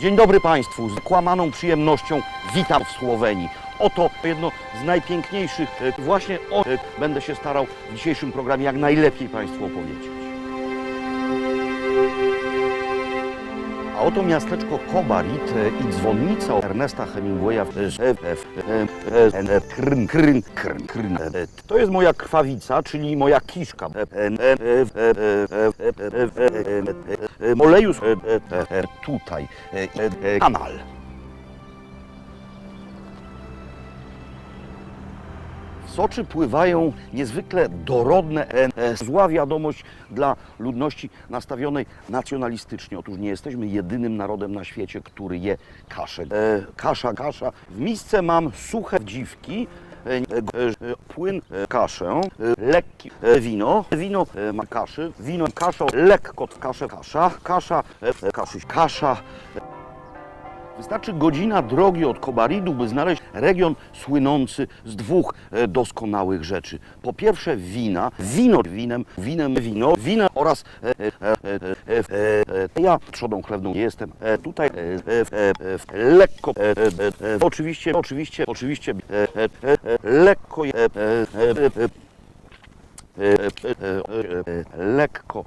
Dzień dobry Państwu. Z kłamaną przyjemnością witam w Słowenii. Oto jedno z najpiękniejszych, e, właśnie o e, będę się starał w dzisiejszym programie jak najlepiej Państwu opowiedzieć. Oto miasteczko Kobarit i dzwonnica Ernesta Hemingwaya. Krn. To jest moja krwawica, czyli moja kiszka. Molejus tutaj. Kanal. Soczy pływają niezwykle dorodne, zła wiadomość dla ludności nastawionej nacjonalistycznie. Otóż nie jesteśmy jedynym narodem na świecie, który je kaszę. E, kasza, kasza. W misce mam suche dziwki, e, e, płyn, kaszę, lekki wino, wino ma kaszy, wino, kasza, lekko kaszę, kasza, kasza, kaszy, kasza, Wystarczy godzina drogi od Kobaridu, by znaleźć region słynący z dwóch doskonałych rzeczy. Po pierwsze wina, wino winem, winem wino, wina oraz ja trzodą chlewną jestem tutaj lekko, oczywiście, oczywiście, oczywiście lekko lekko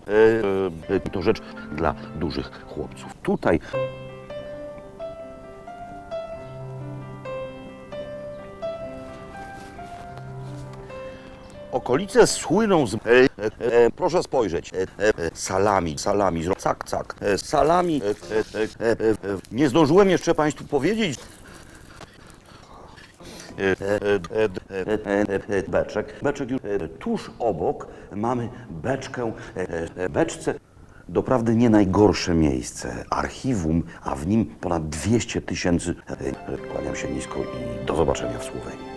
to rzecz dla dużych chłopców. Tutaj Okolice słyną z... E, e, e, proszę spojrzeć. E, e, e, salami, salami, zro- cak, cak. E, salami. E, e, e, e, e, nie zdążyłem jeszcze Państwu powiedzieć. E, e, e, e, e, e, Beczek. Beczek już e, tuż obok mamy beczkę. e, e, Beczce doprawdy nie najgorsze miejsce. Archiwum, a w nim ponad 200 tysięcy. E, e, Kłaniam się nisko i do zobaczenia w Słowenii.